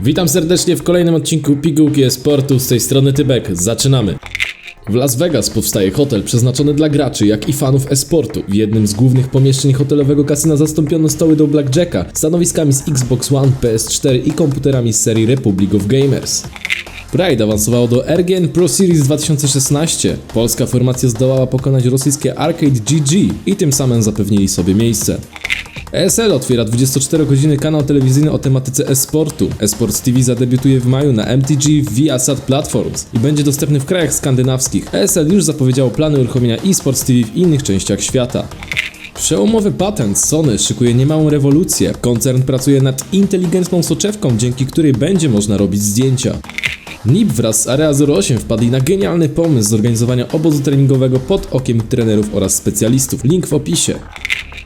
Witam serdecznie w kolejnym odcinku Pigułki Esportu, z tej strony Tybek. Zaczynamy! W Las Vegas powstaje hotel przeznaczony dla graczy, jak i fanów esportu. W jednym z głównych pomieszczeń hotelowego kasyna zastąpiono stoły do Blackjacka, stanowiskami z Xbox One, PS4 i komputerami z serii Republic of Gamers. Pride awansowało do RGN Pro Series 2016. Polska formacja zdołała pokonać rosyjskie Arcade GG i tym samym zapewnili sobie miejsce. ESL otwiera 24 godziny kanał telewizyjny o tematyce e-sportu. Esports TV zadebiutuje w maju na MTG Viasat Platforms i będzie dostępny w krajach skandynawskich. ESL już zapowiedziało plany uruchomienia eSports TV w innych częściach świata. Przełomowy patent Sony szykuje niemałą rewolucję. Koncern pracuje nad inteligentną soczewką, dzięki której będzie można robić zdjęcia. NIP wraz z Area 08 wpadli na genialny pomysł zorganizowania obozu treningowego pod okiem trenerów oraz specjalistów. Link w opisie.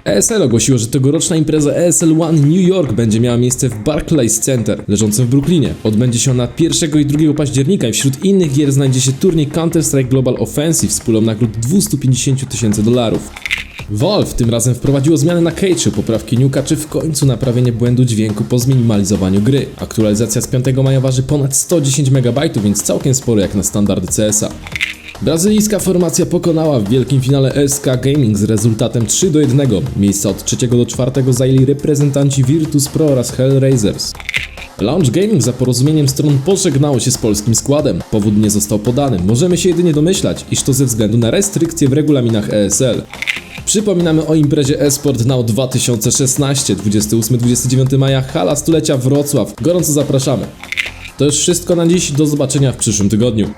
ESL ogłosiło, że tegoroczna impreza ESL One New York będzie miała miejsce w Barclays Center, leżącym w Brooklynie. Odbędzie się ona 1 i 2 października i wśród innych gier znajdzie się turniej Counter-Strike Global Offensive z pulą nagród 250 tysięcy dolarów. Valve tym razem wprowadziło zmiany na cage'u, poprawki Nuka czy w końcu naprawienie błędu dźwięku po zminimalizowaniu gry. Aktualizacja z 5 maja waży ponad 110 MB, więc całkiem sporo jak na standardy CS-a. Brazylijska formacja pokonała w wielkim finale SK Gaming z rezultatem 3 do 1. Miejsca od 3 do 4 zajęli reprezentanci Virtus Pro oraz Hellraisers. Launch Gaming za porozumieniem stron pożegnało się z polskim składem. Powód nie został podany. Możemy się jedynie domyślać, iż to ze względu na restrykcje w regulaminach ESL. Przypominamy o imprezie eSport Now 2016, 28-29 maja, hala stulecia Wrocław. Gorąco zapraszamy. To już wszystko na dziś, do zobaczenia w przyszłym tygodniu.